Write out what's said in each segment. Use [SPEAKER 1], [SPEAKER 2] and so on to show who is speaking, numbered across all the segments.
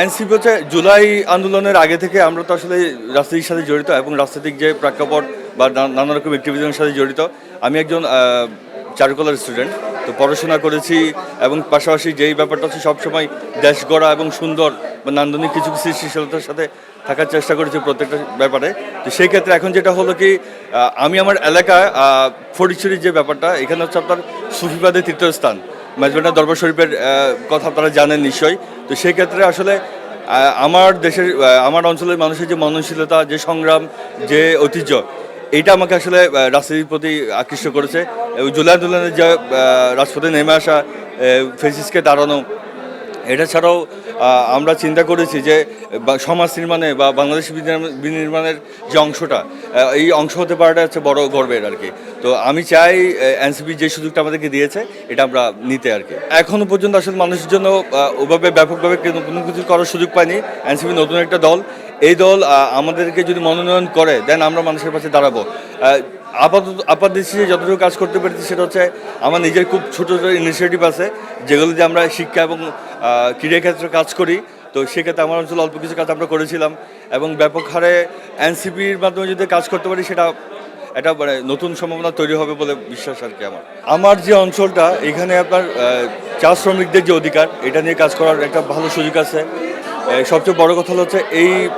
[SPEAKER 1] NCP হচ্ছে জুলাই আন্দোলনের আগে থেকে আমরা তো আসলে রাজনীতির সাথে জড়িত এবং রাজনৈতিক যে প্রেক্ষাপট বা নানা রকম অ্যাক্টিভিজমের সাথে জড়িত। আমি একজন চারুকলার স্টুডেন্ট তো পড়াশোনা করেছি এবং পাশাপাশি যেই ব্যাপারটা হচ্ছে সবসময় দেশ গড়া এবং সুন্দর বা নান্দনিক কিছু কিছু সৃষ্টিশীলতার সাথে থাকার চেষ্টা করেছি প্রত্যেকটা ব্যাপারে। তো সেই ক্ষেত্রে এখন যেটা হলো কি আমি আমার এলাকায় আহ, ফটিকছড়ির যে ব্যাপারটা এখানে হচ্ছে আপনার সুফিবাদের তীর্থস্থান। মেজবান্ডা দরবার শরীফের কথা আপনারা জানেন নিশ্চয়ই। তো সেই ক্ষেত্রে আসলে আমার দেশের আমার অঞ্চলের মানুষের যে মননশীলতা, যে সংগ্রাম, যে ঐতিহ্য এটা আমাকে আসলে রাজনীতির প্রতি আকৃষ্ট করেছে। জুলাই আন্দোলনের যে রাজপথে নেমে আসা ফেসিসকে দাঁড়ানো এটা ছাড়াও আমরা চিন্তা করেছি যে সমাজ নির্মাণে বা বাংলাদেশ বিনির্মাণ- বিনির্মাণের যে অংশটা এই অংশ হতে পারাটা হচ্ছে বড় গর্বের আর কি। তো আমি চাই এনসিপি যে সুযোগটা আমাদেরকে দিয়েছে, এটা আমরা নিতে আর কি। এখনও পর্যন্ত আসলে মানুষের জন্য ওভাবে ব্যাপকভাবে কোনো কিছু করার সুযোগ পাইনি। এনসিপি নতুন একটা দল। এই দল আমাদেরকে যদি মনোনয়ন করে, দেন আমরা মানুষের পাশে দাঁড়াবো। আপাতত আপাত দৃষ্টিতে যতটুকু কাজ করতে পেরেছি সেটা হচ্ছে আমার নিজের খুব ছোটো ছোটো ইনিশিয়েটিভ আছে যেগুলো দিয়ে আমরা শিক্ষা এবং আহ, ক্রীড়া ক্ষেত্রে কাজ করি। তো সেক্ষেত্রে আমার অঞ্চলে অল্প কিছু কাজ আমরা করেছিলাম এবং ব্যাপক হারে এনসিপির মাধ্যমে যদি কাজ করতে পারি সেটা এটা মানে নতুন সম্ভাবনা তৈরি হবে বলে বিশ্বাস আর কি আমার। আমার যে অঞ্চলটা এখানে আপনার চা শ্রমিকদের যে অধিকার এটা নিয়ে কাজ করার একটা ভালো সুযোগ আছে। সবচেয়ে বড় কথা হচ্ছে এই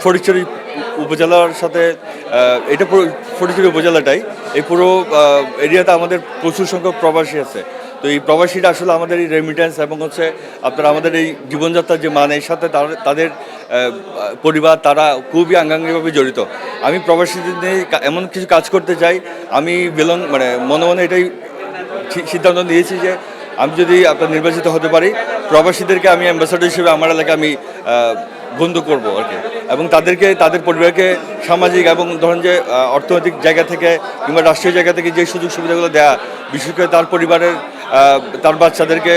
[SPEAKER 1] ফটিকছড়ি উপজেলার সাথে এটা পুরো ফটিকছড়ি উপজেলাটাই। এই পুরো এরিয়াতে আমাদের প্রচুর সংখ্যক প্রবাসী আছে। তো এই প্রবাসীরা আসলে আমাদের এই রেমিটেন্স এবং হচ্ছে আপনার আমাদের এই জীবনযাত্রার যে মান, এর সাথে তাদের পরিবার, তারা খুবই আঙ্গাঙ্গিভাবে জড়িত। আমি প্রবাসীদের নিয়ে এমন কিছু কাজ করতে চাই, আমি বেলন মানে মনে মনে এটাই সিদ্ধান্ত নিয়েছি যে আমি যদি আপনার নির্বাচিত হতে পারি, প্রবাসীদেরকে আমি অ্যাম্বাসাডর হিসেবে আমার এলাকায় আমি বন্ধু করব আর কি। এবং তাদেরকে, তাদের পরিবারকে সামাজিক এবং ধরেন যে অর্থনৈতিক জায়গা থেকে কিংবা রাষ্ট্রীয় জায়গা থেকে যে সুযোগ সুবিধাগুলো দেওয়া বিশেষ করে তার পরিবারের তার বাচ্চাদেরকে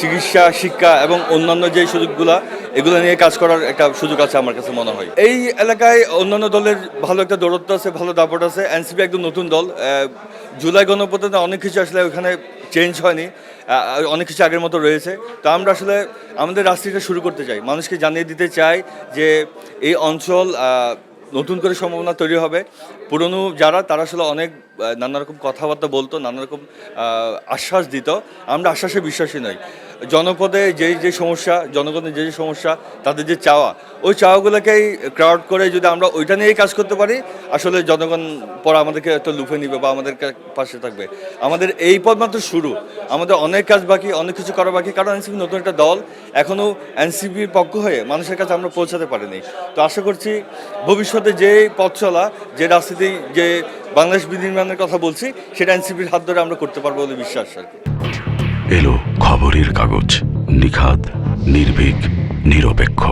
[SPEAKER 1] চিকিৎসা, শিক্ষা এবং অন্যান্য যে সুযোগগুলো, এগুলো নিয়ে কাজ করার একটা সুযোগ আছে আমার কাছে মনে হয়। এই এলাকায় অন্যান্য দলের ভালো একটা দৌরত্ব আছে, ভালো দাপট আছে। এনসিপি একদম নতুন দল। জুলাই গণপ্রজাতন্ত্রে অনেক কিছু আসলে ওখানে চেঞ্জ হয়নি অনেক কিছু আগের মতো রয়েছে। তো আমরা আসলে আমাদের রাজনীতিটা শুরু করতে চাই। মানুষকে জানিয়ে দিতে চাই যে এই অঞ্চল নতুন করে সম্ভাবনা তৈরি হবে। পুরনো যারা, তারা আসলে অনেক নানা রকম কথাবার্তা বলতো, নানা রকম আশ্বাস দিত। আমরা আশ্বাসে বিশ্বাসী নই। জনপদে যে যে সমস্যা, জনগণের যে যে সমস্যা, তাদের যে চাওয়া, ওই চাওয়াগুলোকেই ক্রাউড করে যদি আমরা ওইটা নিয়েই কাজ করতে পারি, আসলে জনগণ পরে আমাদেরকে তো লুফে নিবে বা আমাদের পাশে থাকবে। আমাদের এই পথ মাত্র শুরু। আমাদের অনেক কাজ বাকি, অনেক কিছু করা বাকি, কারণ এনসিপি নতুন একটা দল। এখনও এনসিপির পক্ষ হয়ে মানুষের কাছে আমরা পৌঁছাতে পারিনি। তো আশা করছি ভবিষ্যতে যে পথ চলা, যে রাজনীতি যে বাংলাদেশ বিনির্মাণের কথা বলছি, সেটা এনসিপির হাত ধরে আমরা করতে পারব বলে বিশ্বাস আর
[SPEAKER 2] এলো খবরের কাগজ, নিখাদ, নির্ভীক, নিরপেক্ষ।